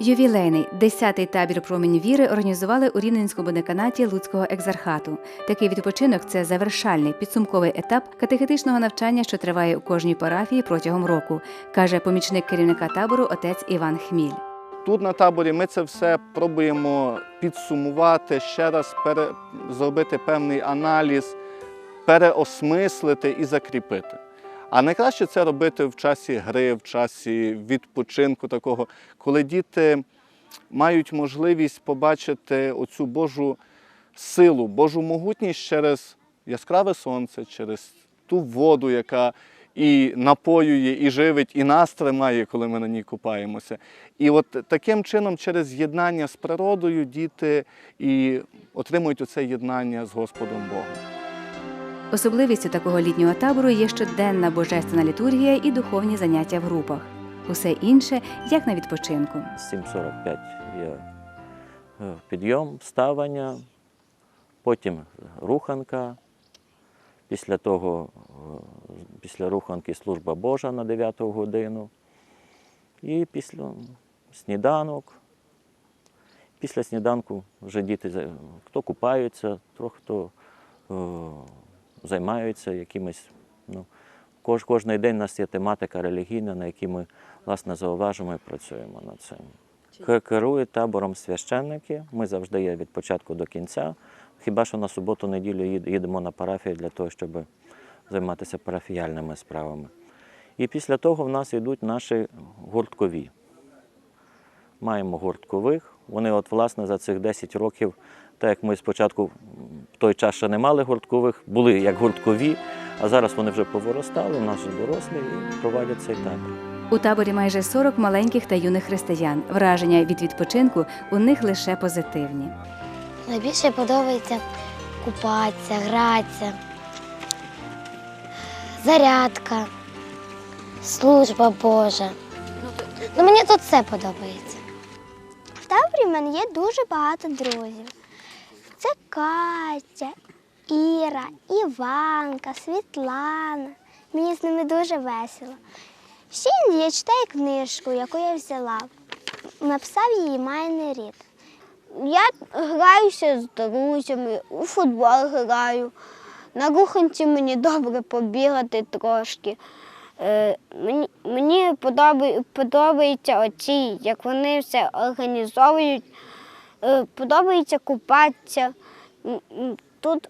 Ювілейний 10-й табір промінь віри організували у Рівненському деканаті Луцького екзархату. Такий відпочинок це завершальний підсумковий етап катехетичного навчання, що триває у кожній парафії протягом року, каже помічник керівника табору отець Іван Хміль. Тут на таборі ми це все пробуємо підсумувати, ще раз пере... зробити певний аналіз, переосмислити і закріпити. А найкраще це робити в часі гри, в часі відпочинку такого, коли діти мають можливість побачити оцю Божу силу, Божу могутність через яскраве сонце, через ту воду, яка і напоює, і живить, і нас тримає, коли ми на ній купаємося. І от таким чином, через єднання з природою, діти і отримують оце єднання з Господом Богом. Особливістю такого літнього табору є щоденна божественна літургія і духовні заняття в групах. Усе інше як на відпочинку. 7.45 є е, підйом, вставання, потім руханка. Після того, е, після руханки служба Божа на 9 годину. І після сніданок. Після сніданку вже діти хто купаються, трохи хто е, займаються якимось. Ну, кож, кожний день у нас є тематика релігійна, на якій ми власне зауважимо і працюємо над цим. Ке- Керують табором священники. Ми завжди є від початку до кінця. Хіба що на суботу-неділю їдемо на парафію для того, щоб займатися парафіяльними справами. І після того в нас йдуть наші гурткові. Маємо гурткових. Вони, от, власне, за цих 10 років, так як ми спочатку в той час ще не мали гурткових, були як гурткові, а зараз вони вже повиростали, у нас вже дорослі і проводять цей табір. У таборі майже 40 маленьких та юних християн. Враження від відпочинку у них лише позитивні. Найбільше подобається купатися, гратися, зарядка, служба Божа. Ну, мені тут все подобається. В таборі в мене є дуже багато друзів. Це Катя, Іра, Іванка, Світлана. Мені з ними дуже весело. Ще я читаю книжку, яку я взяла. Написав її Майне Рід. Я граюся з друзями, у футбол граю. На руханці мені добре побігати трошки. Е, мені мені подобається оці, як вони все організовують. Е, подобається купатися. Тут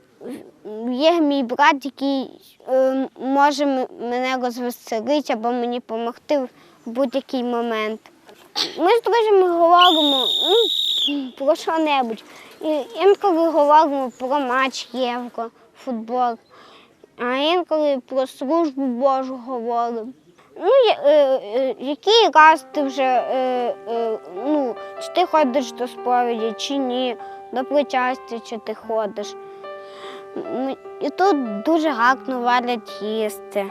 є мій брат, який е, може мене розвеселити або мені допомогти в будь-який момент. Ми з друзями говоримо ну, про що-небудь. Інколи говоримо про матч євро, футбол, а інколи про службу Божу говоримо. Ну, е, е, який раз ти вже, е, ну, чи ти ходиш до сповіді, чи ні, до причастя, чи ти ходиш. І тут дуже гарно варять їсти.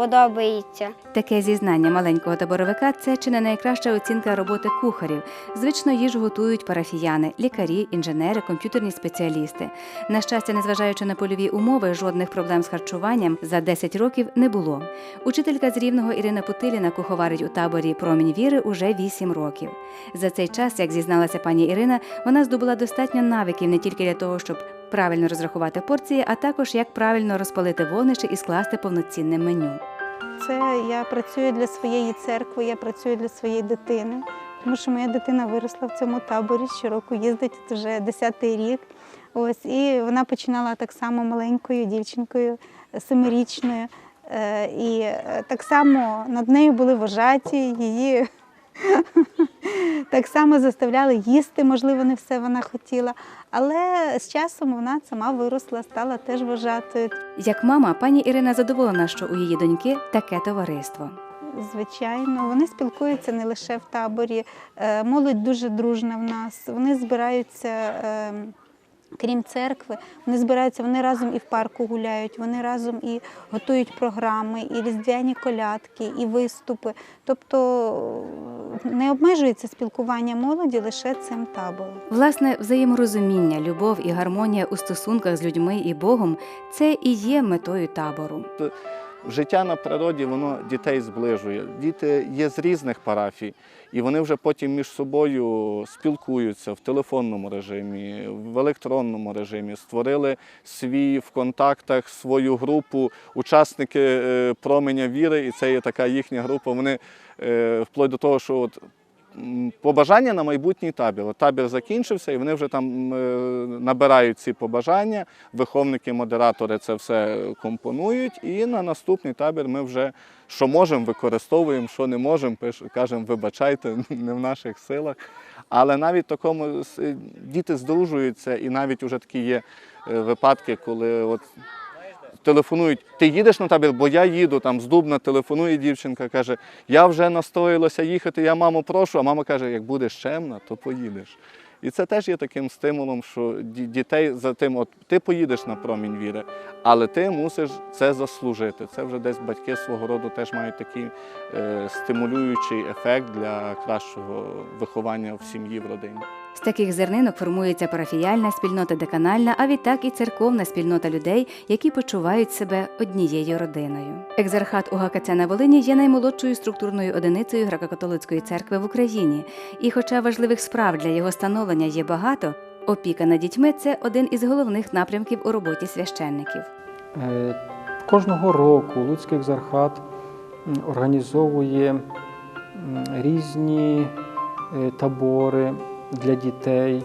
Подобається. Таке зізнання маленького таборовика це чи не найкраща оцінка роботи кухарів. Звично їжу готують парафіяни, лікарі, інженери, комп'ютерні спеціалісти. На щастя, незважаючи на польові умови, жодних проблем з харчуванням за 10 років не було. Учителька з рівного Ірина Путиліна куховарить у таборі Промінь віри уже 8 років. За цей час, як зізналася пані Ірина, вона здобула достатньо навиків не тільки для того, щоб правильно розрахувати порції, а також як правильно розпалити вогнище і скласти повноцінне меню. Це я працюю для своєї церкви, я працюю для своєї дитини, тому що моя дитина виросла в цьому таборі, щороку їздить вже 10-й рік. Ось, і вона починала так само маленькою дівчинкою, семирічною. Е, І е, так само над нею були вожаті, її так само заставляли їсти, можливо, не все вона хотіла. Але з часом вона сама виросла, стала теж вважатою. Як мама, пані Ірина задоволена, що у її доньки таке товариство. Звичайно, вони спілкуються не лише в таборі. Е, Молодь дуже дружна в нас. Вони збираються, е, крім церкви, вони збираються, вони разом і в парку гуляють, вони разом і готують програми, і різдвяні колядки, і виступи. Тобто е, не обмежується спілкування молоді лише цим табором. Власне, взаєморозуміння, любов і гармонія у стосунках з людьми і Богом це і є метою табору. Життя на природі воно дітей зближує. Діти є з різних парафій, і вони вже потім між собою спілкуються в телефонному режимі, в електронному режимі, створили свій в контактах свою групу, учасники е, променя віри, і це є така їхня група. Вони е, вплоть до того, що от побажання на майбутній табір. Табір закінчився, і вони вже там е, набирають ці побажання. Виховники, модератори це все компонують. І на наступний табір ми вже що можемо, використовуємо, що не можемо, кажемо, вибачайте, не в наших силах. Але навіть такому діти здружуються, і навіть вже такі є е, випадки, коли от телефонують, ти їдеш на табір, бо я їду, там з Дубна телефонує дівчинка, каже, я вже настроїлася їхати, я маму прошу, а мама каже, як будеш чемна, то поїдеш. І це теж є таким стимулом, що дітей за тим, от ти поїдеш на промінь віри, але ти мусиш це заслужити. Це вже десь батьки свого роду теж мають такий е, стимулюючий ефект для кращого виховання в сім'ї, в родині. З таких зернинок формується парафіяльна спільнота деканальна, а відтак і церковна спільнота людей, які почувають себе однією родиною. Екзархат УГКЦ на Волині є наймолодшою структурною одиницею греко-католицької церкви в Україні. І хоча важливих справ для його становлення є багато, опіка над дітьми це один із головних напрямків у роботі священників. Е, Кожного року Луцький екзархат організовує різні е, табори для дітей,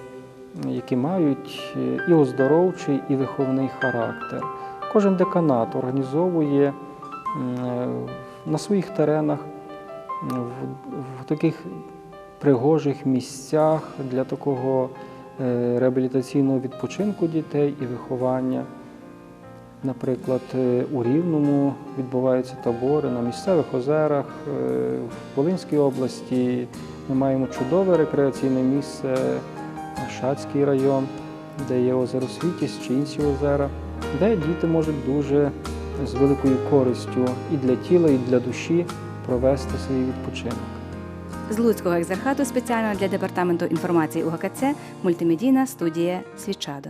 які мають е, і оздоровчий, і виховний характер. Кожен деканат організовує е, на своїх теренах в, таких пригожих місцях для такого е, реабілітаційного відпочинку дітей і виховання. Наприклад, у Рівному відбуваються табори на місцевих озерах. В Волинській області ми маємо чудове рекреаційне місце, Шацький район, де є озеро Світість чи інші озера, де діти можуть дуже з великою користю і для тіла, і для душі провести свій відпочинок. З Луцького екзархату спеціально для департаменту інформації УГКЦ мультимедійна студія Свічадо.